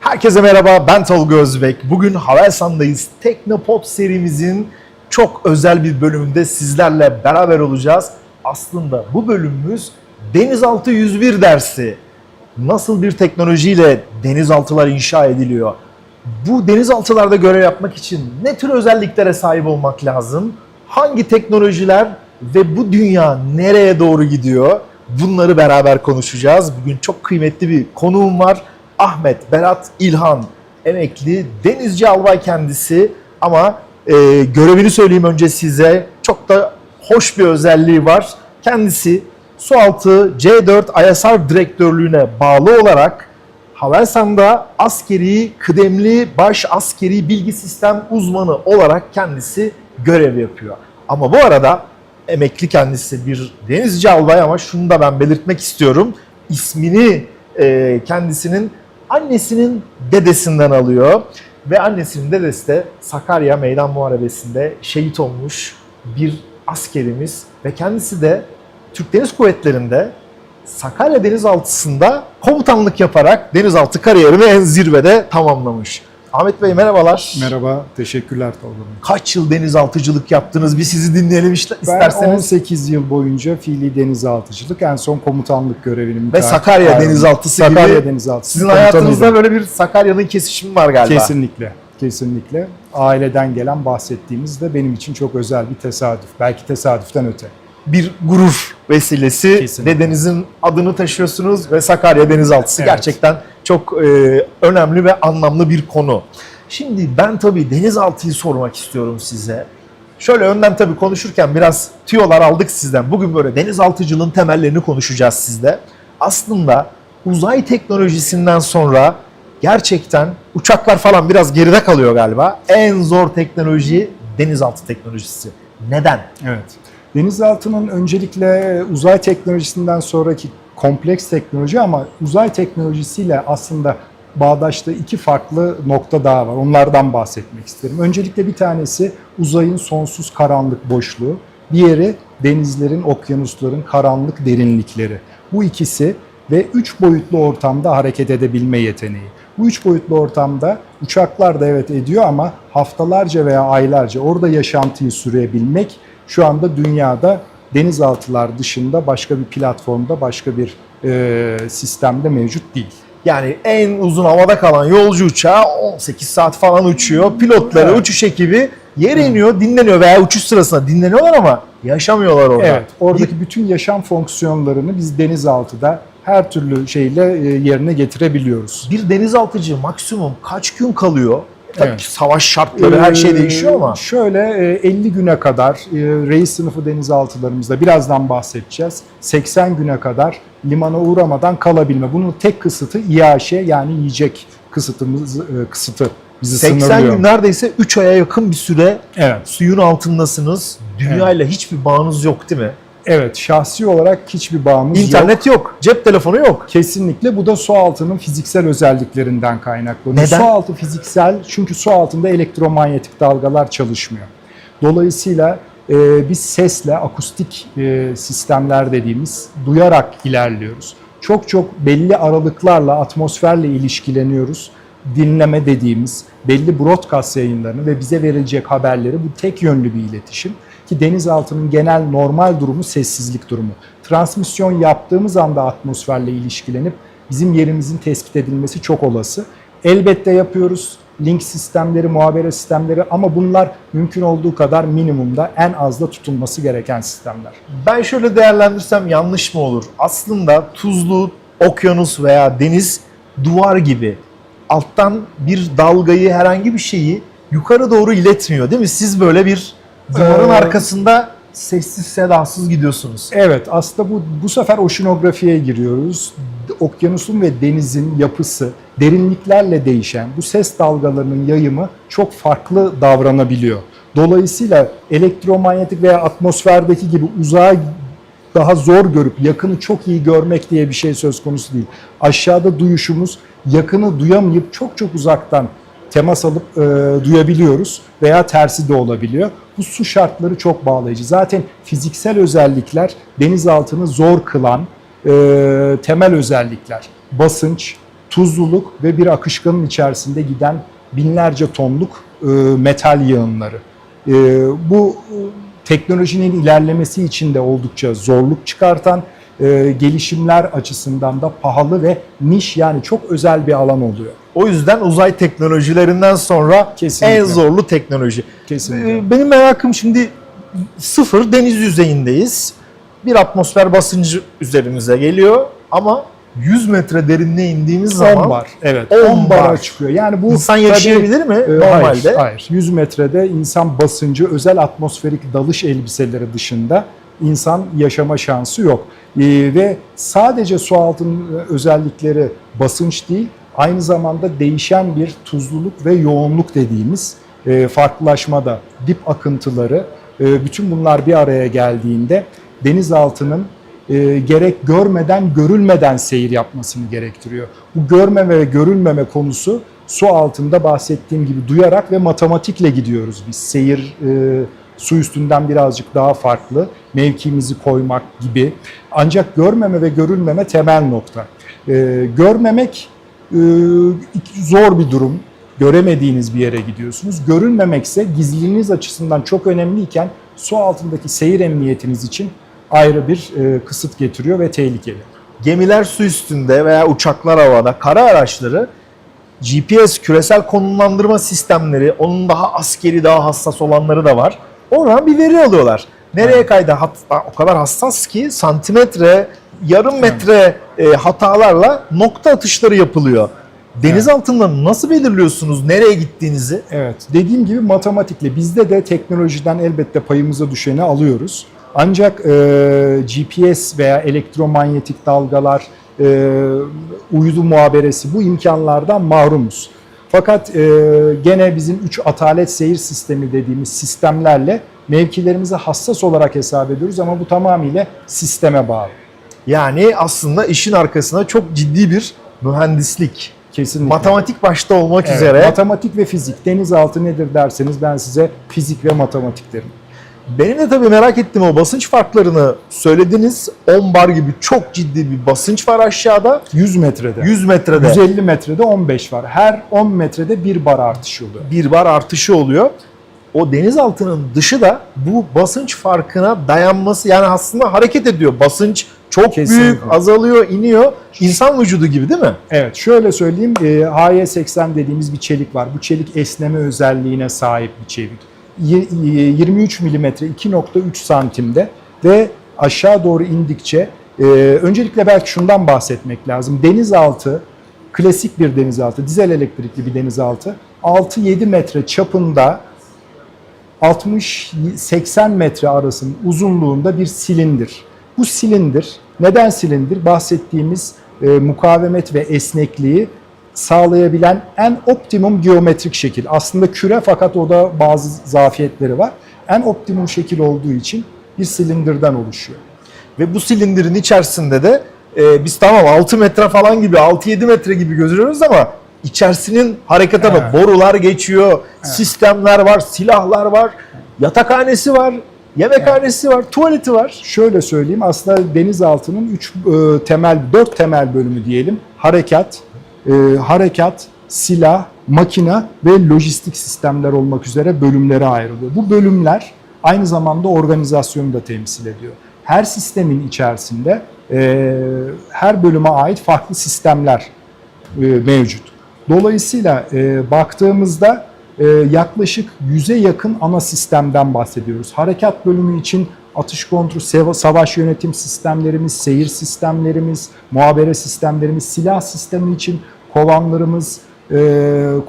Herkese merhaba, ben Tolga Özbek. Bugün Havelsan'dayız. Teknopop serimizin çok özel bir bölümünde sizlerle beraber olacağız. Aslında bu bölümümüz Denizaltı 101 dersi. Nasıl bir teknolojiyle denizaltılar inşa ediliyor? Bu denizaltılarda görev yapmak için ne tür özelliklere sahip olmak lazım? Hangi teknolojiler ve bu dünya nereye doğru gidiyor? Bunları beraber konuşacağız. Bugün çok kıymetli bir konuğum var. Ahmet Berat İlhan, emekli denizci albay kendisi ama e, görevini söyleyeyim önce size. Çok da hoş bir özelliği var. Kendisi Sualtı C4 ISR direktörlüğüne bağlı olarak Havelsan'da askeri, kıdemli baş askeri bilgi sistem uzmanı olarak kendisi görev yapıyor. Ama bu arada emekli kendisi bir denizci albay ama şunu da ben belirtmek istiyorum. İsmini e, kendisinin annesinin dedesinden alıyor. Ve annesinin dedesi de Sakarya Meydan Muharebesi'nde şehit olmuş bir askerimiz. Ve kendisi de Türk Deniz Kuvvetleri'nde Sakarya Denizaltısı'nda komutanlık yaparak denizaltı kariyerini en zirvede tamamlamış. Ahmet Bey merhabalar. Merhaba, teşekkürler Tolga Bey. Kaç yıl denizaltıcılık yaptınız? Bir sizi dinleyelim işte- Ben isterseniz. 18 yıl boyunca fiili denizaltıcılık, en son komutanlık görevini Ve Sakarya ayrıldım. denizaltısı Sakarya gibi denizaltısı sizin hayatınızda böyle bir Sakarya'nın kesişimi var galiba. Kesinlikle, kesinlikle. Aileden gelen bahsettiğimiz de benim için çok özel bir tesadüf. Belki tesadüften öte. Bir gurur vesilesi Kesinlikle. dedenizin adını taşıyorsunuz ve Sakarya Denizaltısı Evet. gerçekten çok e, önemli ve anlamlı bir konu. Şimdi ben tabii denizaltıyı sormak istiyorum size. Şöyle önden tabii konuşurken biraz tüyolar aldık sizden. Bugün böyle denizaltıcılığın temellerini konuşacağız sizde. Aslında uzay teknolojisinden sonra gerçekten uçaklar falan biraz geride kalıyor galiba. En zor teknoloji denizaltı teknolojisi. Neden? Evet. Denizaltının öncelikle uzay teknolojisinden sonraki kompleks teknoloji ama uzay teknolojisiyle aslında bağdaştığı iki farklı nokta daha var. Onlardan bahsetmek isterim. Öncelikle bir tanesi uzayın sonsuz karanlık boşluğu. Diğeri denizlerin, okyanusların karanlık derinlikleri. Bu ikisi ve üç boyutlu ortamda hareket edebilme yeteneği. Bu üç boyutlu ortamda uçaklar da evet ediyor ama haftalarca veya aylarca orada yaşantıyı sürebilmek şu anda dünyada denizaltılar dışında başka bir platformda, başka bir e, sistemde mevcut değil. Yani en uzun havada kalan yolcu uçağı 18 saat falan uçuyor. Pilotları, Evet. uçuş ekibi yere iniyor, dinleniyor veya uçuş sırasında dinleniyorlar ama yaşamıyorlar orada. Evet, oradaki bütün yaşam fonksiyonlarını biz denizaltıda her türlü şeyle e, yerine getirebiliyoruz. Bir denizaltıcı maksimum kaç gün kalıyor? Tabii Evet. savaş şartları her şey Ee, değişiyor ama. Şöyle e, 50 güne kadar e, reis sınıfı denizaltılarımızda birazdan bahsedeceğiz. 80 güne kadar limana uğramadan kalabilme. Bunun tek kısıtı İAŞ yani yiyecek kısıtımız e, kısıtı bizi 80 sınırlıyor. gün neredeyse 3 aya yakın bir süre Evet. suyun altındasınız. Dünyayla hiçbir bağınız yok değil mi? Evet, şahsi olarak hiçbir bağımız yok. İnternet yok, cep telefonu yok. Kesinlikle bu da su altının fiziksel özelliklerinden kaynaklanıyor. Neden? Su altı fiziksel çünkü su altında elektromanyetik dalgalar çalışmıyor. Dolayısıyla e, biz sesle akustik e, sistemler dediğimiz duyarak ilerliyoruz. Çok çok belli aralıklarla atmosferle ilişkileniyoruz. Dinleme dediğimiz belli broadcast yayınlarını ve bize verilecek haberleri bu tek yönlü bir iletişim ki denizaltının genel normal durumu sessizlik durumu. Transmisyon yaptığımız anda atmosferle ilişkilenip bizim yerimizin tespit edilmesi çok olası. Elbette yapıyoruz link sistemleri, muhabere sistemleri ama bunlar mümkün olduğu kadar minimumda en azda tutulması gereken sistemler. Ben şöyle değerlendirsem yanlış mı olur? Aslında tuzlu okyanus veya deniz duvar gibi alttan bir dalgayı herhangi bir şeyi yukarı doğru iletmiyor değil mi? Siz böyle bir duvarın Ee, arkasında sessiz sedasız gidiyorsunuz. Evet aslında bu bu sefer oşinografiye giriyoruz. Okyanusun ve denizin yapısı derinliklerle değişen bu ses dalgalarının yayımı çok farklı davranabiliyor. Dolayısıyla elektromanyetik veya atmosferdeki gibi uzağa daha zor görüp yakını çok iyi görmek diye bir şey söz konusu değil. Aşağıda duyuşumuz yakını duyamayıp çok çok uzaktan temas alıp e, duyabiliyoruz veya tersi de olabiliyor. Bu su şartları çok bağlayıcı. Zaten fiziksel özellikler denizaltını zor kılan e, temel özellikler. Basınç, tuzluluk ve bir akışkanın içerisinde giden binlerce tonluk e, metal yığınları. E, bu e, teknolojinin ilerlemesi için de oldukça zorluk çıkartan, e, gelişimler açısından da pahalı ve niş yani çok özel bir alan oluyor. O yüzden uzay teknolojilerinden sonra Kesinlikle. en zorlu teknoloji. Kesinlikle. Ee, Benim merakım şimdi sıfır deniz yüzeyindeyiz. Bir atmosfer basıncı üzerimize geliyor ama 100 metre derinliğe indiğimiz zaman 10 bar. Evet. 10 10 bara bar. çıkıyor. Yani bu insan tabii, yaşayabilir mi e, normalde? Hayır, hayır. 100 metrede insan basıncı özel atmosferik dalış elbiseleri dışında insan yaşama şansı yok. E, ve sadece su altının özellikleri basınç değil, aynı zamanda değişen bir tuzluluk ve yoğunluk dediğimiz e, farklılaşmada dip akıntıları, e, bütün bunlar bir araya geldiğinde denizaltının e, gerek görmeden görülmeden seyir yapmasını gerektiriyor. Bu görmeme ve görülmeme konusu su altında bahsettiğim gibi duyarak ve matematikle gidiyoruz biz. Seyir e, su üstünden birazcık daha farklı, mevkimizi koymak gibi. Ancak görmeme ve görülmeme temel nokta. E, görmemek e, zor bir durum. Göremediğiniz bir yere gidiyorsunuz. Görünmemekse gizliliğiniz açısından çok önemliyken su altındaki seyir emniyetiniz için ayrı bir e, kısıt getiriyor ve tehlikeli. Gemiler su üstünde veya uçaklar havada, kara araçları GPS küresel konumlandırma sistemleri, onun daha askeri, daha hassas olanları da var. Oradan bir veri alıyorlar. Nereye kaydı? Hatta o kadar hassas ki santimetre, yarım metre e, hatalarla nokta atışları yapılıyor. Deniz altında nasıl belirliyorsunuz nereye gittiğinizi? Evet, dediğim gibi matematikle bizde de teknolojiden elbette payımıza düşeni alıyoruz. Ancak e, GPS veya elektromanyetik dalgalar, e, uydu muhaberesi bu imkanlardan mahrumuz. Fakat e, gene bizim 3 atalet seyir sistemi dediğimiz sistemlerle mevkilerimizi hassas olarak hesap ediyoruz ama bu tamamıyla sisteme bağlı. Yani aslında işin arkasında çok ciddi bir mühendislik, Kesinlikle. matematik başta olmak Evet, üzere Matematik ve fizik. Denizaltı nedir derseniz ben size fizik ve matematik derim. Benim de tabii merak ettiğim o basınç farklarını söylediniz. 10 bar gibi çok ciddi bir basınç var aşağıda. 100 metrede. 100 metrede 150 metrede 15 var. Her 10 metrede bir bar artışı oluyor. bir bar artışı oluyor. O denizaltının dışı da bu basınç farkına dayanması yani aslında hareket ediyor. Basınç çok Kesinlikle. büyük, azalıyor, iniyor. İnsan vücudu gibi değil mi? Evet şöyle söyleyeyim e, HY80 dediğimiz bir çelik var. Bu çelik esneme özelliğine sahip bir çelik. Y- y- 23 milimetre 2.3 santimde ve aşağı doğru indikçe e, öncelikle belki şundan bahsetmek lazım. Denizaltı klasik bir denizaltı, dizel elektrikli bir denizaltı 6-7 metre çapında 60-80 metre arasının uzunluğunda bir silindir. Bu silindir, neden silindir? Bahsettiğimiz e, mukavemet ve esnekliği sağlayabilen en optimum geometrik şekil. Aslında küre fakat o da bazı zafiyetleri var. En optimum şekil olduğu için bir silindirden oluşuyor. Ve bu silindirin içerisinde de e, biz tamam 6 metre falan gibi 6-7 metre gibi gözüküyoruz ama içerisinin harekete bak. Evet. Borular geçiyor, sistemler var, silahlar var, yatakhanesi var, yemekhanesi var, tuvaleti var. Şöyle söyleyeyim aslında denizaltının 3 temel 4 temel bölümü diyelim. Harekat, e, harekat, silah, makina ve lojistik sistemler olmak üzere bölümlere ayrılıyor. Bu bölümler aynı zamanda organizasyonu da temsil ediyor. Her sistemin içerisinde e, her bölüme ait farklı sistemler e, mevcut. Dolayısıyla e, baktığımızda e, yaklaşık 100'e yakın ana sistemden bahsediyoruz. Harekat bölümü için atış kontrol, savaş yönetim sistemlerimiz, seyir sistemlerimiz, muhabere sistemlerimiz, silah sistemi için kovanlarımız, e,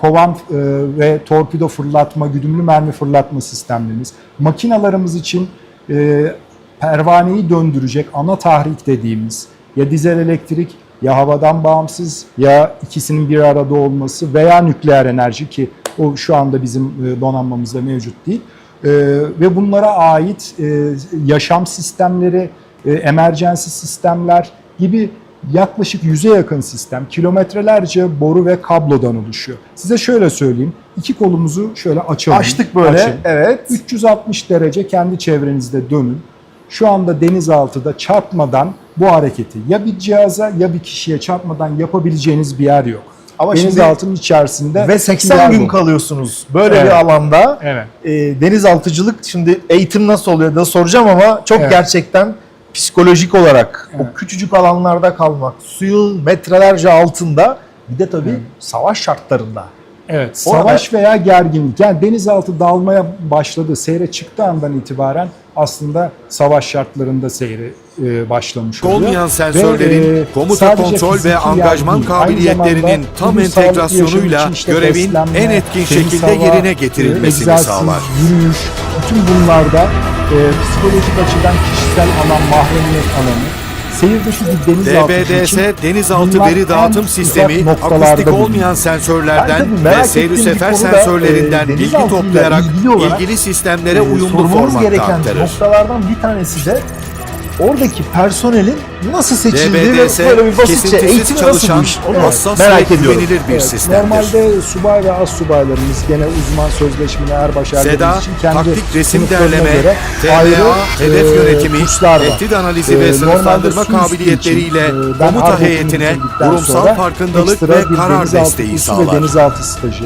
kovan e, ve torpido fırlatma, güdümlü mermi fırlatma sistemlerimiz, makinalarımız için e, pervaneyi döndürecek ana tahrik dediğimiz ya dizel elektrik ya havadan bağımsız ya ikisinin bir arada olması veya nükleer enerji ki o şu anda bizim e, donanmamızda mevcut değil. E, ve bunlara ait e, yaşam sistemleri, e, emergency sistemler gibi yaklaşık yüze yakın sistem kilometrelerce boru ve kablodan oluşuyor. Size şöyle söyleyeyim. iki kolumuzu şöyle açalım. Açtık böyle. Açın. Evet. 360 derece kendi çevrenizde dönün. Şu anda denizaltıda çarpmadan bu hareketi ya bir cihaza ya bir kişiye çarpmadan yapabileceğiniz bir yer yok. Ama Denizaltının içerisinde ve bir 80 yer gün bu. kalıyorsunuz böyle Evet. bir alanda. Evet. E, denizaltıcılık şimdi eğitim nasıl oluyor da soracağım ama çok Evet. gerçekten psikolojik olarak Evet. o küçücük alanlarda kalmak, suyun metrelerce altında bir de tabii Evet. savaş şartlarında. Evet, savaş veya gerginlik. Yani denizaltı dalmaya başladı, seyre çıktığı andan itibaren aslında savaş şartlarında seyri e, başlamış oluyor. olmayan sensörlerin Ve, e, komuta kontrol ve angajman değil, kabiliyetlerinin tam entegrasyonuyla işte görevin beslenme, en etkin şekilde hava, yerine getirilmesini egzersiz, sağlar. yürüyüş, bütün bunlarda e, psikolojik açıdan kişisel alan, mahremiyet alanı, seyir dışı bir denizaltı DBDS denizaltı veri dağıtım sistemi akustik olmayan sensörlerden ve bir sefer sensörlerinden e, bilgi toplayarak ilgili sistemlere e, uyumlu formatta gereken aktarır. noktalardan bir tanesi de oradaki personelin nasıl seçildiği ve DBDS böyle bir basitçe eğitimi nasıl bu iş? Onu hassas merak ve ediyorum. bir Evet, sistemdir. Normalde subay ve az subaylarımız gene uzman sözleşmeli erbaş erlerimiz için kendi taktik resim derleme, göre TBA, ayrı, hedef e, yönetimi, var. tehdit analizi E, ve sınıflandırma kabiliyetleriyle için, e, komuta heyetine kurumsal farkındalık ve karar desteği sağlar. Ve denizaltı stajı.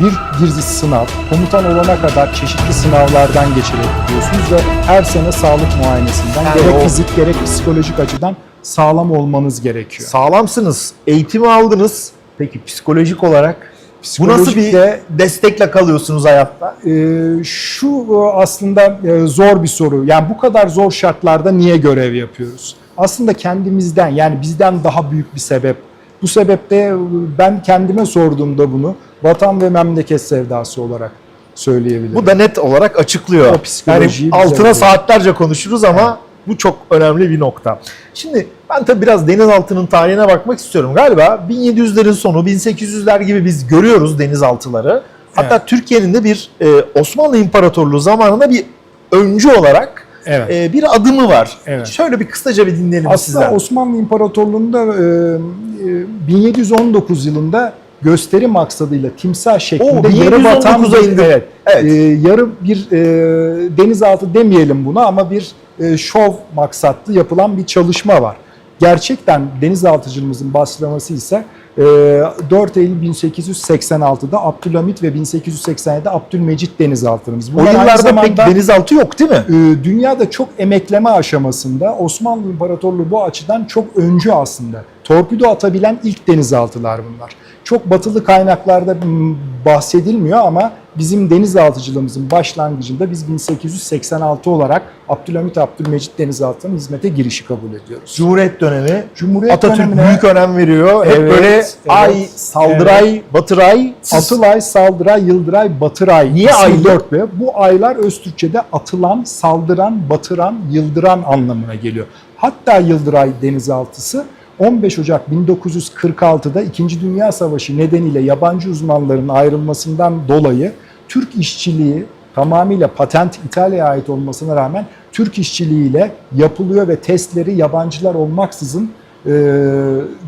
Bir girdi sınav, komutan olana kadar çeşitli sınavlardan geçirebiliyorsunuz ve her sene sağlık muayenesinden Yani gerek o- fizik gerek psikolojik açıdan sağlam olmanız gerekiyor. Sağlamsınız, eğitimi aldınız. Peki psikolojik olarak bu nasıl bir destekle kalıyorsunuz hayatta? Ee, şu e, aslında e, zor bir soru. Yani bu kadar zor şartlarda niye görev yapıyoruz? Aslında kendimizden yani bizden daha büyük bir sebep. Bu sebeple e, ben kendime sorduğumda bunu vatan ve memleket sevdası olarak söyleyebilirim. Bu da net olarak açıklıyor. Yani altına veriyor. saatlerce konuşuruz ama bu çok önemli bir nokta. Şimdi ben tabii biraz denizaltının tarihine bakmak istiyorum. Galiba 1700'lerin sonu 1800'ler gibi biz görüyoruz denizaltıları. Hatta Türkiye'nin de bir e, Osmanlı İmparatorluğu zamanında bir öncü olarak Evet. e, bir adımı var. Evet. Şöyle bir kısaca bir dinleyelim Aslında sizden. Osmanlı İmparatorluğu'nda e, e, 1719 yılında gösteri maksadıyla timsah şeklinde Oo, yarı batan 1719'a bir, indi. evet, Evet. e, yarı bir e, denizaltı demeyelim buna ama bir e, şov maksatlı yapılan bir çalışma var. Gerçekten denizaltıcılığımızın başlaması ise e, 4 Eylül 1886'da Abdülhamit ve 1887'de Abdülmecit denizaltılarımız. o Bunlar yıllarda pek zamanda- denizaltı yok değil mi? ee, dünyada çok emekleme aşamasında Osmanlı İmparatorluğu bu açıdan çok öncü aslında. Torpido atabilen ilk denizaltılar bunlar. Çok batılı kaynaklarda m, bahsedilmiyor ama bizim denizaltıcılığımızın başlangıcında biz 1886 olarak Abdülhamit Abdülmecit denizaltılarının hizmete girişi kabul ediyoruz. Cumhuriyet dönemi Cumhuriyet Atatürk dönemine büyük önem veriyor. Hep Evet, böyle evet, ay, saldıray, batıray. Siz- Atılay, Saldıray, Yıldıray, Batıray. Niye İsmi aylı? dörtlü. Bu aylar Öztürkçe'de atılan, saldıran, batıran, yıldıran anlamına geliyor. Hatta Yıldıray denizaltısı 15 Ocak 1946'da 2. Dünya Savaşı nedeniyle yabancı uzmanların ayrılmasından dolayı Türk işçiliği tamamıyla patent İtalya'ya ait olmasına rağmen Türk işçiliğiyle yapılıyor ve testleri yabancılar olmaksızın e,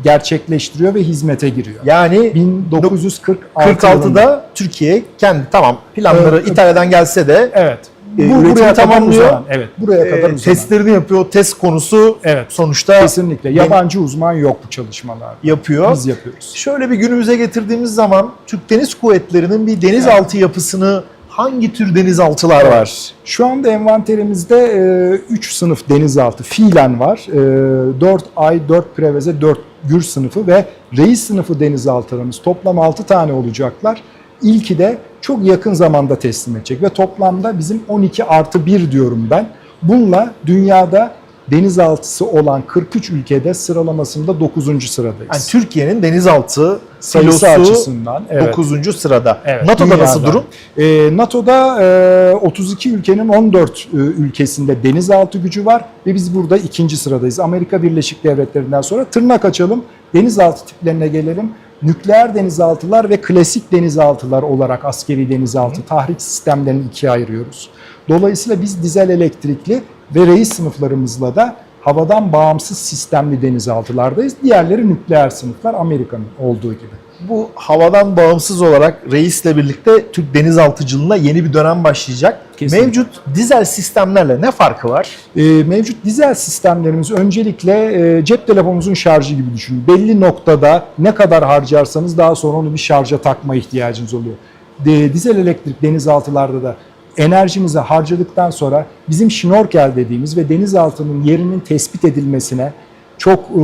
gerçekleştiriyor ve hizmete giriyor. Yani 1946 yılında. 46'da Türkiye kendi tamam planları Evet. İtalya'dan gelse de evet. E, Bu üretimi buraya tamamlıyor. uzanan. Evet. Buraya e, kadar uzanan. testlerini yapıyor. Test konusu Evet. sonuçta Kesinlikle. Yabancı uzman yok bu çalışmalarda. yapıyor. Biz yapıyoruz. Şöyle bir günümüze getirdiğimiz zaman Türk Deniz Kuvvetleri'nin bir denizaltı yapısını hangi tür denizaltılar var? Şu anda envanterimizde 3 sınıf denizaltı fiilen var. 4 ay, 4 preveze, 4 gür sınıfı ve reis sınıfı denizaltılarımız toplam 6 tane olacaklar. İlki de çok yakın zamanda teslim edecek ve toplamda bizim 12 artı 1 diyorum ben. Bununla dünyada denizaltısı olan 43 ülkede sıralamasında 9. sıradayız. Yani Türkiye'nin denizaltı sayısı filosu açısından. Evet. 9. sırada. Evet, NATO'da dünyada. nasıl durum? Ee, NATO'da e, 32 ülkenin 14 e, ülkesinde denizaltı gücü var ve biz burada ikinci sıradayız. Amerika Birleşik Devletleri'nden sonra tırnak açalım, denizaltı tiplerine gelelim. Nükleer denizaltılar ve klasik denizaltılar olarak askeri denizaltı tahrik sistemlerini ikiye ayırıyoruz. Dolayısıyla biz dizel elektrikli ve reis sınıflarımızla da havadan bağımsız sistemli denizaltılardayız. Diğerleri nükleer sınıflar Amerika'nın olduğu gibi. Bu havadan bağımsız olarak reisle birlikte Türk denizaltıcılığına yeni bir dönem başlayacak. Kesinlikle. Mevcut dizel sistemlerle ne farkı var? Ee, mevcut dizel sistemlerimiz öncelikle e, cep telefonunuzun şarjı gibi düşünün. Belli noktada ne kadar harcarsanız daha sonra onu bir şarja takma ihtiyacınız oluyor. De, dizel elektrik denizaltılarda da enerjimizi harcadıktan sonra bizim şnorkel dediğimiz ve denizaltının yerinin tespit edilmesine çok e,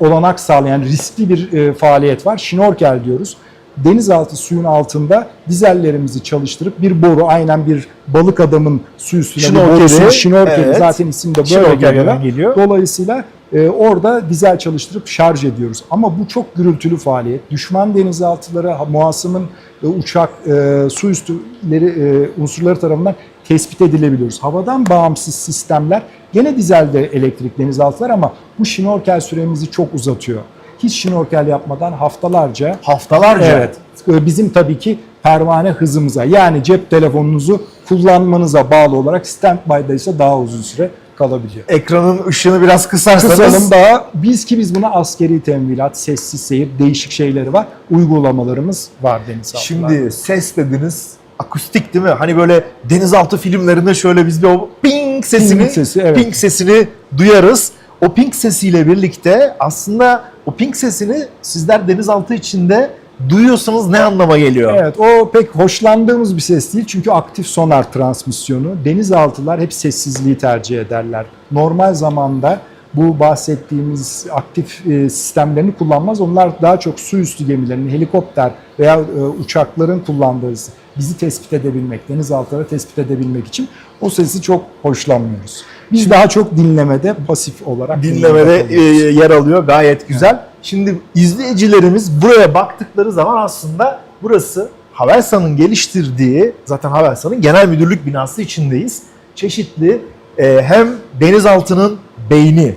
olanak sağlayan riskli bir e, faaliyet var. Şnorkel diyoruz. Denizaltı suyun altında dizellerimizi çalıştırıp bir boru aynen bir balık adamın su üstüne Şnorkeli, borusu, şnorkeli evet. zaten isim de böyle geliyor. geliyor. Dolayısıyla e, orada dizel çalıştırıp şarj ediyoruz. Ama bu çok gürültülü faaliyet. Düşman denizaltıları, ha- muhasımın e, uçak, e, su üstüleri e, unsurları tarafından tespit edilebiliyoruz. Havadan bağımsız sistemler gene dizelde elektrik denizaltılar ama bu şnorkel süremizi çok uzatıyor. Hiç şnorkel yapmadan haftalarca Haftalarca. Evet. Ee, Bizim tabii ki pervane hızımıza yani cep telefonunuzu kullanmanıza bağlı olarak standby'da ise daha uzun süre kalabiliyor. Ekranın ışığını biraz kısarsanız Kısalım daha biz ki biz buna askeri temvilat, sessiz seyir, değişik şeyleri var. Uygulamalarımız var denizaltılarda. Şimdi ses dediniz akustik değil mi? Hani böyle denizaltı filmlerinde şöyle biz bir o ping sesini Ping sesi, evet. ping sesini duyarız. O ping sesiyle birlikte aslında o ping sesini sizler denizaltı içinde duyuyorsanız ne anlama geliyor? Evet o pek hoşlandığımız bir ses değil çünkü aktif sonar transmisyonu. Denizaltılar hep sessizliği tercih ederler. Normal zamanda bu bahsettiğimiz aktif e, sistemlerini kullanmaz. Onlar daha çok su üstü gemilerin, helikopter veya e, uçakların kullandığı bizi tespit edebilmek, denizaltıları tespit edebilmek için o sesi çok hoşlanmıyoruz. Biz daha çok dinlemede pasif olarak Dinlemede e, yer alıyor gayet güzel. Şimdi izleyicilerimiz buraya baktıkları zaman aslında burası Havelsan'ın geliştirdiği, zaten Havelsan'ın genel müdürlük binası içindeyiz. Çeşitli e, hem denizaltının beyni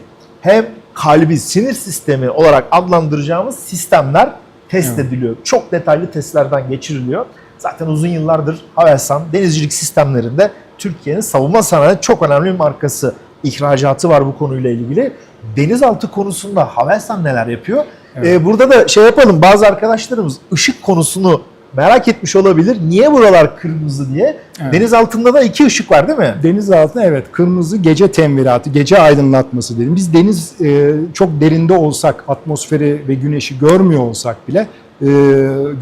hem kalbi, sinir sistemi olarak adlandıracağımız sistemler test Evet. ediliyor. Çok detaylı testlerden geçiriliyor. Zaten uzun yıllardır Havelsan denizcilik sistemlerinde Türkiye'nin savunma sanayi çok önemli bir markası. İhracatı var bu konuyla ilgili. Denizaltı konusunda Havelsan neler yapıyor? Evet. Ee, burada da şey yapalım bazı arkadaşlarımız ışık konusunu merak etmiş olabilir. Niye buralar kırmızı diye. Evet. Deniz altında da iki ışık var değil mi? Deniz altında evet kırmızı gece temviratı, gece aydınlatması dedim. Biz deniz e, çok derinde olsak, atmosferi ve güneşi görmüyor olsak bile e,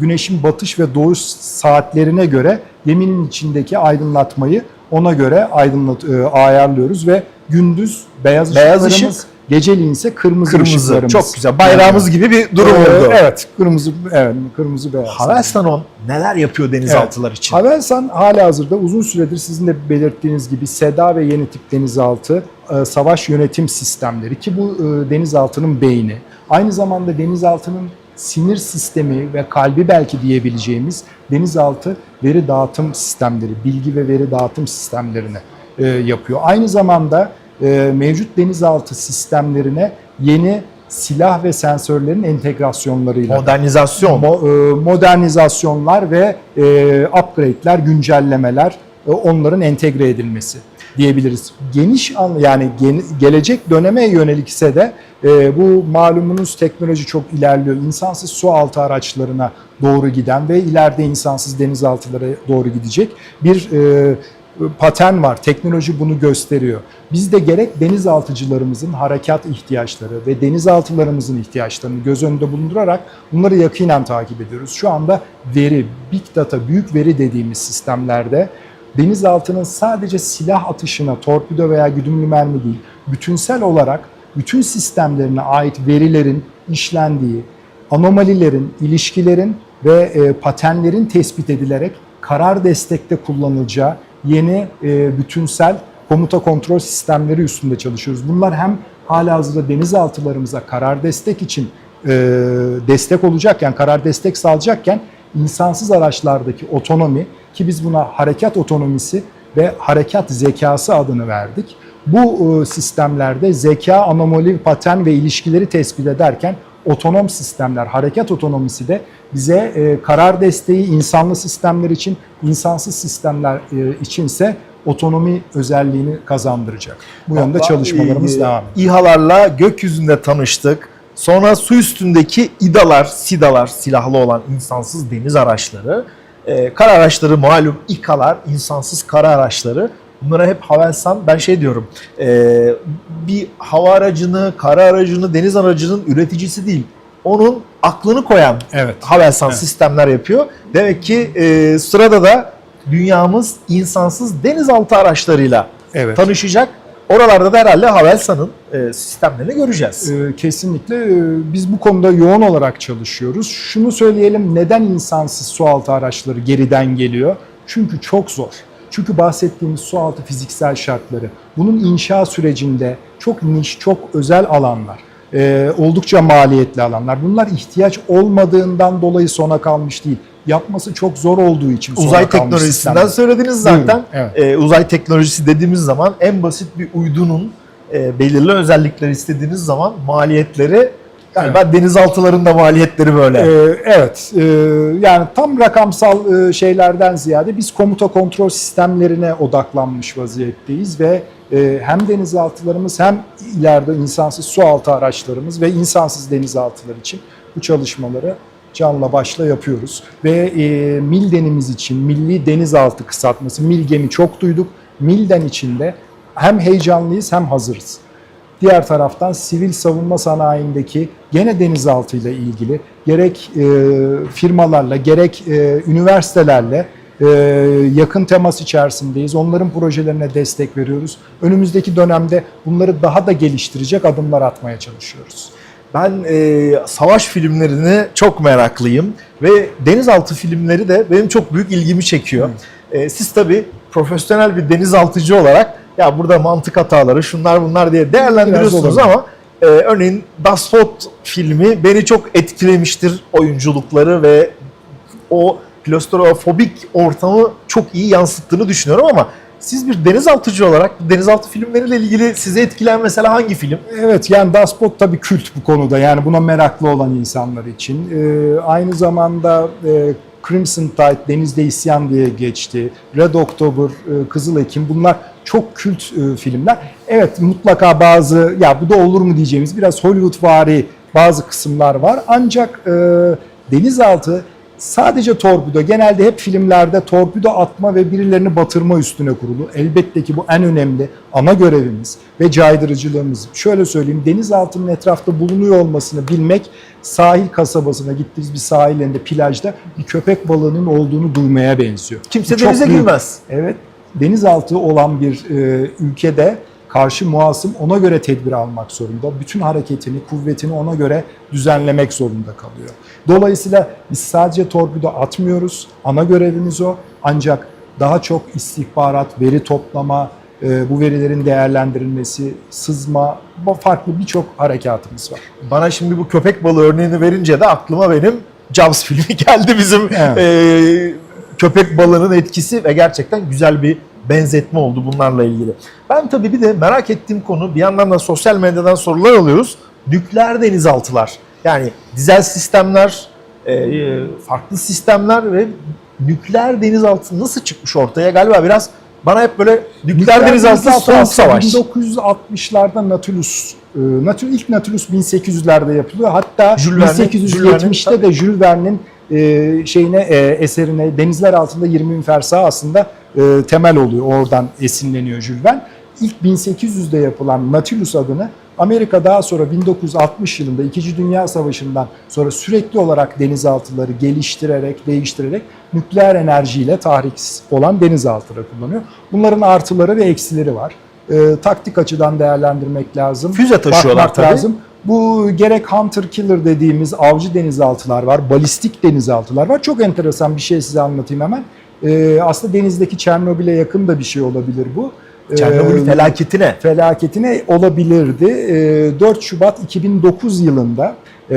güneşin batış ve doğuş saatlerine göre geminin içindeki aydınlatmayı ona göre aydınlat e, ayarlıyoruz ve gündüz beyaz, Beyaz ışık. Geceliğin ise kırmızı, Kırmızı. ışıklarımız. Çok güzel. Bayrağımız gibi bir durum Ee, oldu. Evet, kırmızı evet, kırmızı beyaz. Havelsan neler yapıyor denizaltılar için? Havelsan hala hazırda uzun süredir sizin de belirttiğiniz gibi SEDA ve yeni tip denizaltı e, savaş yönetim sistemleri ki bu e, denizaltının beyni. Aynı zamanda denizaltının sinir sistemi ve kalbi belki diyebileceğimiz denizaltı veri dağıtım sistemleri, bilgi ve veri dağıtım sistemlerini e, yapıyor. Aynı zamanda e, mevcut denizaltı sistemlerine yeni silah ve sensörlerin entegrasyonlarıyla Modernizasyon. Mo- e, modernizasyonlar ve e, upgrade'ler, güncellemeler, e, onların entegre edilmesi diyebiliriz. Geniş an yani gen- gelecek döneme yönelik ise de e, bu malumunuz teknoloji çok ilerliyor. İnsansız su altı araçlarına doğru giden ve ileride insansız denizaltılara doğru gidecek bir e, paten var. Teknoloji bunu gösteriyor. Biz de gerek denizaltıcılarımızın harekat ihtiyaçları ve denizaltılarımızın ihtiyaçlarını göz önünde bulundurarak bunları yakinen takip ediyoruz. Şu anda veri, big data, büyük veri dediğimiz sistemlerde denizaltının sadece silah atışına, torpido veya güdümlü mermi değil, bütünsel olarak bütün sistemlerine ait verilerin işlendiği, anomalilerin, ilişkilerin ve e, patenlerin tespit edilerek karar destekte kullanılacağı yeni e, bütünsel komuta kontrol sistemleri üstünde çalışıyoruz. Bunlar hem halihazırda denizaltılarımıza karar destek için e, destek olacakken, karar destek sağlayacakken insansız araçlardaki otonomi ki biz buna harekat otonomisi ve harekat zekası adını verdik. Bu e, sistemlerde zeka, anomali, paten ve ilişkileri tespit ederken otonom sistemler, harekat otonomisi de bize e, karar desteği insanlı sistemler için, insansız sistemler e, içinse otonomi özelliğini kazandıracak. Bu yönde çalışmalarımız e, devam ediyor. İHA'larla gökyüzünde tanıştık. Sonra su üstündeki İDA'lar, SİDA'lar, silahlı olan insansız deniz araçları. E, kara araçları malum İKA'lar, insansız kara araçları. Bunlara hep Havelsan, ben şey diyorum, e, bir hava aracını, kara aracını, deniz aracının üreticisi değil. Onun aklını koyan Evet. Havelsan Evet. sistemler yapıyor. Demek ki e, sırada da dünyamız insansız denizaltı araçlarıyla Evet. tanışacak. Oralarda da herhalde Havelsan'ın e, sistemlerini göreceğiz. Ee, Kesinlikle Ee, biz bu konuda yoğun olarak çalışıyoruz. Şunu söyleyelim neden insansız sualtı araçları geriden geliyor? Çünkü çok zor. Çünkü bahsettiğimiz sualtı fiziksel şartları, bunun inşa sürecinde çok niş, çok özel alanlar, ee, oldukça maliyetli alanlar. Bunlar ihtiyaç olmadığından dolayı sona kalmış değil. Yapması çok zor olduğu için sona uzay kalmış teknolojisinden sistemler. söylediniz zaten. Buyurun, evet. E, uzay teknolojisi dediğimiz zaman en basit bir uydunun e, belirli özellikler istediğiniz zaman maliyetleri galiba denizaltıların da maliyetleri böyle. Ee, evet, e, yani tam rakamsal e, şeylerden ziyade biz komuta kontrol sistemlerine odaklanmış vaziyetteyiz ve e, hem denizaltılarımız hem ileride insansız sualtı araçlarımız ve insansız denizaltılar için bu çalışmaları canla başla yapıyoruz. Ve e, MILDEN'imiz için Milli Denizaltı kısaltması MILGEM'i çok duyduk. MILDEN içinde hem heyecanlıyız hem hazırız. Diğer taraftan sivil savunma sanayindeki gene denizaltı ile ilgili gerek e, firmalarla gerek e, üniversitelerle yakın temas içerisindeyiz. Onların projelerine destek veriyoruz. Önümüzdeki dönemde bunları daha da geliştirecek adımlar atmaya çalışıyoruz. Ben e, savaş filmlerini çok meraklıyım ve denizaltı filmleri de benim çok büyük ilgimi çekiyor. E, siz tabii profesyonel bir denizaltıcı olarak ya burada mantık hataları şunlar bunlar diye değerlendiriyorsunuz ama e, örneğin Das Boot filmi beni çok etkilemiştir oyunculukları ve o klostrofobik ortamı çok iyi yansıttığını düşünüyorum ama siz bir denizaltıcı olarak denizaltı filmleriyle ilgili size etkilen mesela hangi film? Evet yani Das Boot tabii kült bu konuda yani buna meraklı olan insanlar için. Ee, aynı zamanda e, Crimson Tide, Denizde İsyan diye geçti. Red October, e, Kızıl Ekim bunlar çok kült e, filmler. Evet mutlaka bazı ya bu da olur mu diyeceğimiz biraz Hollywood-vari bazı kısımlar var. Ancak e, denizaltı sadece torpido genelde hep filmlerde torpido atma ve birilerini batırma üstüne kurulu. Elbette ki bu en önemli ana görevimiz ve caydırıcılığımız. Şöyle söyleyeyim denizaltının etrafta bulunuyor olmasını bilmek sahil kasabasına gittiğiniz bir sahilinde plajda bir köpek balığının olduğunu duymaya benziyor. Kimse Bu denize girmez. Evet denizaltı olan bir e, ülkede karşı muasım ona göre tedbir almak zorunda. Bütün hareketini, kuvvetini ona göre düzenlemek zorunda kalıyor. Dolayısıyla biz sadece torpido atmıyoruz. Ana görevimiz o. Ancak daha çok istihbarat, veri toplama, e, bu verilerin değerlendirilmesi, sızma, bu farklı birçok harekatımız var. Bana şimdi bu köpek balığı örneğini verince de aklıma benim Jaws filmi geldi bizim Evet. eee, köpek balığının etkisi ve gerçekten güzel bir benzetme oldu bunlarla ilgili. Ben tabii bir de merak ettiğim konu bir yandan da sosyal medyadan sorular alıyoruz. Nükleer denizaltılar. Yani dizel sistemler, eee, farklı sistemler ve nükleer denizaltı nasıl çıkmış ortaya? Galiba biraz bana hep böyle nükleer, denizaltı soğuk savaş. 1960'larda Nautilus, e, Nautilus ilk Nautilus 1800'lerde yapılıyor. Hatta Jules Verne- 1870'te de Jules Verne'in e, şeyine e, eserine Denizler Altında 20 Bin Fersa aslında e, temel oluyor. Oradan esinleniyor Jules Verne. İlk 1800'de yapılan Nautilus adını Amerika daha sonra 1960 yılında 2. Dünya Savaşı'ndan sonra sürekli olarak denizaltıları geliştirerek, değiştirerek nükleer enerjiyle tahrik olan denizaltıları kullanıyor. Bunların artıları ve eksileri var. Ee, taktik açıdan değerlendirmek lazım. Füze taşıyorlar tabii. lazım. Bu gerek hunter killer dediğimiz avcı denizaltılar var, balistik denizaltılar var. Çok enteresan bir şey size anlatayım hemen. Ee, aslında denizdeki Çernobil'e yakın da bir şey olabilir bu. Çernobil Ee, felaketine. felaketine olabilirdi. Ee, 4 Şubat 2009 yılında e,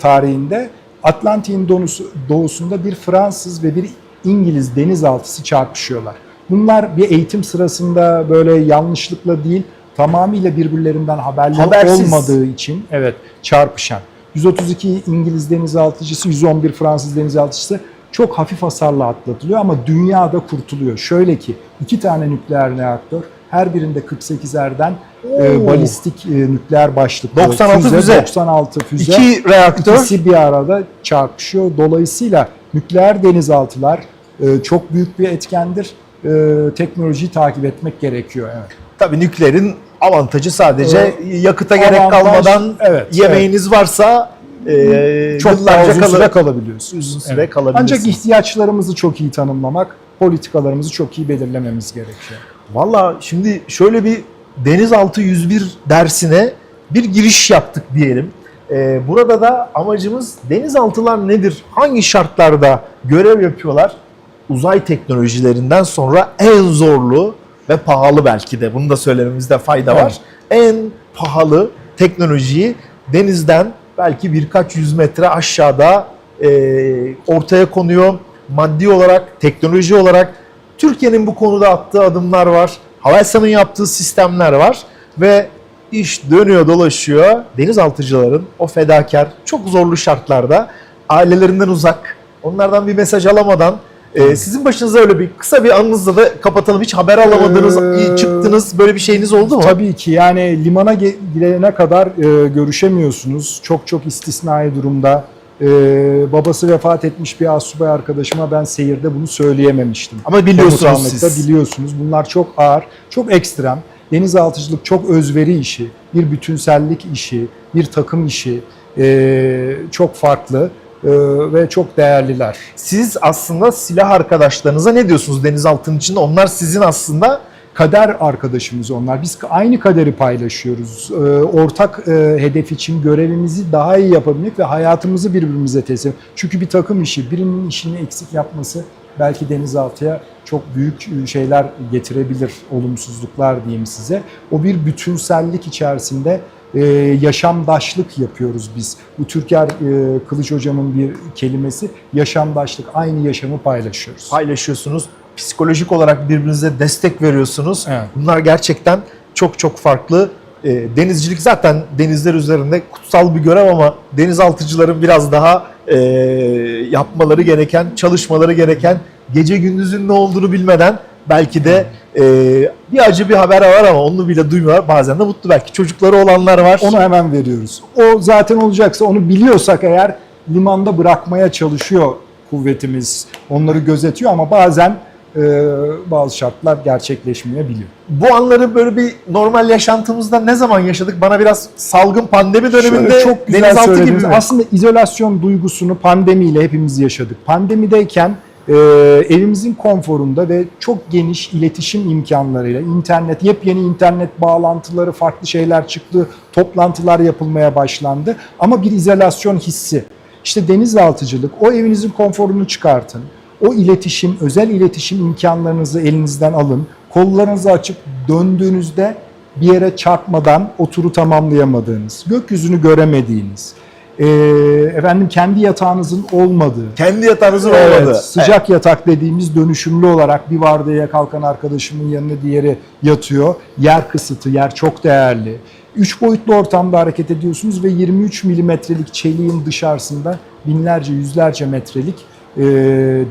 tarihinde Atlantik'in doğusu- doğusunda bir Fransız ve bir İngiliz denizaltısı çarpışıyorlar. Bunlar bir eğitim sırasında böyle yanlışlıkla değil, tamamıyla birbirlerinden haberleri Habersiz. olmadığı için evet çarpışan. 132 İngiliz denizaltıcısı, 111 Fransız denizaltıcısı çok hafif hasarla atlatılıyor ama dünyada kurtuluyor. Şöyle ki iki tane nükleer reaktör Her birinde 48'erden Oo. e, balistik e, nükleer başlıklı 96 füze. 96 füze. İki reaktör. İkisi bir arada çarpışıyor. Dolayısıyla nükleer denizaltılar e, çok büyük bir etkendir. E, teknolojiyi takip etmek gerekiyor. Evet. Tabii nükleerin avantajı sadece Ee, yakıta gerek avantaj- kalmadan evet, yemeğiniz varsa e, Çok daha uzun kalır- süre kalabiliyorsunuz. uzun süre Evet. kalabilirsiniz. Ancak ihtiyaçlarımızı çok iyi tanımlamak, politikalarımızı çok iyi belirlememiz gerekiyor. Valla şimdi şöyle bir denizaltı 101 dersine bir giriş yaptık diyelim. Ee, burada da amacımız denizaltılar nedir? Hangi şartlarda görev yapıyorlar? Uzay teknolojilerinden sonra en zorlu ve pahalı belki de bunu da söylememizde fayda var. En pahalı teknolojiyi denizden belki birkaç yüz metre aşağıda e, ortaya konuyor. Maddi olarak, teknoloji olarak Türkiye'nin bu konuda attığı adımlar var. Havelsan'ın yaptığı sistemler var ve iş dönüyor dolaşıyor. Denizaltıcıların o fedakar, çok zorlu şartlarda ailelerinden uzak, onlardan bir mesaj alamadan e, sizin başınıza öyle bir kısa bir anınızla da kapatalım. Hiç haber alamadınız, Ee, çıktınız böyle bir şeyiniz oldu mu? Tabii ki yani limana gelene kadar e, görüşemiyorsunuz. Çok çok istisnai durumda. E, babası vefat etmiş bir asubay arkadaşıma ben seyirde bunu söyleyememiştim. Ama biliyorsunuz siz. biliyorsunuz. Bunlar çok ağır, çok ekstrem. Denizaltıcılık çok özveri işi, bir bütünsellik işi, bir takım işi. e, çok farklı ve çok değerliler. Siz aslında silah arkadaşlarınıza ne diyorsunuz denizaltının içinde? Onlar sizin aslında kader arkadaşımız onlar. Biz aynı kaderi paylaşıyoruz. Ee, ortak e, hedef için görevimizi daha iyi yapabilmek ve hayatımızı birbirimize teslim. Çünkü bir takım işi, birinin işini eksik yapması belki denizaltıya çok büyük e, şeyler getirebilir, olumsuzluklar diyeyim size. O bir bütünsellik içerisinde e, yaşamdaşlık yapıyoruz biz. Bu Türker e, Kılıç Hocam'ın bir kelimesi yaşamdaşlık, aynı yaşamı paylaşıyoruz. paylaşıyorsunuz. Psikolojik olarak birbirinize destek veriyorsunuz. Evet. Bunlar gerçekten çok çok farklı. E, denizcilik zaten denizler üzerinde kutsal bir görev ama denizaltıcıların biraz daha e, yapmaları gereken, çalışmaları gereken, gece gündüzün ne olduğunu bilmeden belki de e, bir acı bir haber var ama onu bile duymuyorlar. Bazen de mutlu belki çocukları olanlar var. Onu hemen veriyoruz. O zaten olacaksa onu biliyorsak eğer limanda bırakmaya çalışıyor kuvvetimiz. Onları gözetiyor ama bazen e, bazı şartlar gerçekleşmeyebiliyor. Bu anları böyle bir normal yaşantımızda ne zaman yaşadık? Bana biraz salgın pandemi döneminde Şöyle çok güzel denizaltı gibi mi? Aslında izolasyon duygusunu pandemiyle hepimiz yaşadık. Pandemideyken e, evimizin konforunda ve çok geniş iletişim imkanlarıyla internet, yepyeni internet bağlantıları, farklı şeyler çıktı, toplantılar yapılmaya başlandı. Ama bir izolasyon hissi. İşte denizaltıcılık, o evinizin konforunu çıkartın. O iletişim, özel iletişim imkanlarınızı elinizden alın. Kollarınızı açıp döndüğünüzde bir yere çarpmadan o turu tamamlayamadığınız, gökyüzünü göremediğiniz, e, efendim kendi yatağınızın olmadığı, Kendi yatağınızın Evet, olmadı. sıcak yatak dediğimiz dönüşümlü olarak bir vardiyaya kalkan arkadaşımın yanına diğeri yatıyor. Yer kısıtı, yer çok değerli. Üç boyutlu ortamda hareket ediyorsunuz ve 23 milimetrelik çeliğin dışarısında binlerce, yüzlerce metrelik e,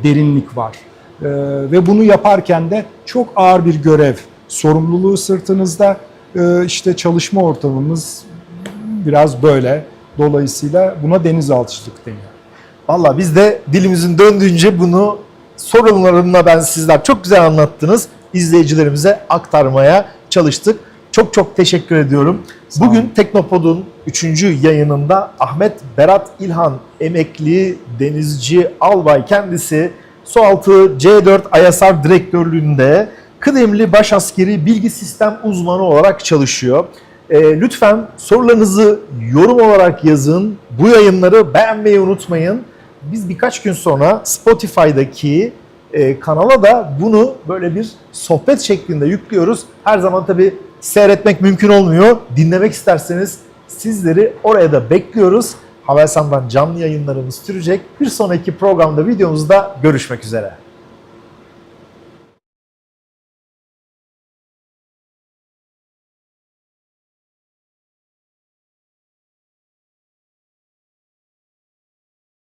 derinlik var. E, ve bunu yaparken de çok ağır bir görev, sorumluluğu sırtınızda. E, işte çalışma ortamımız biraz böyle. Dolayısıyla buna denizaltıcılık deniyor. Valla biz de dilimizin döndüğünce bunu sorunlarımla ben sizler çok güzel anlattınız. İzleyicilerimize aktarmaya çalıştık. Çok çok teşekkür ediyorum. Bugün Teknopod'un 3. yayınında Ahmet Berat İlhan emekli denizci albay kendisi Sualtı C4 Ayasar direktörlüğünde kıdemli baş askeri bilgi sistem uzmanı olarak çalışıyor. Ee, lütfen sorularınızı yorum olarak yazın. Bu yayınları beğenmeyi unutmayın. Biz birkaç gün sonra Spotify'daki e, kanala da bunu böyle bir sohbet şeklinde yüklüyoruz. Her zaman tabii seyretmek mümkün olmuyor. Dinlemek isterseniz sizleri oraya da bekliyoruz. Havelsan'dan canlı yayınlarımız sürecek. Bir sonraki programda videomuzda görüşmek üzere.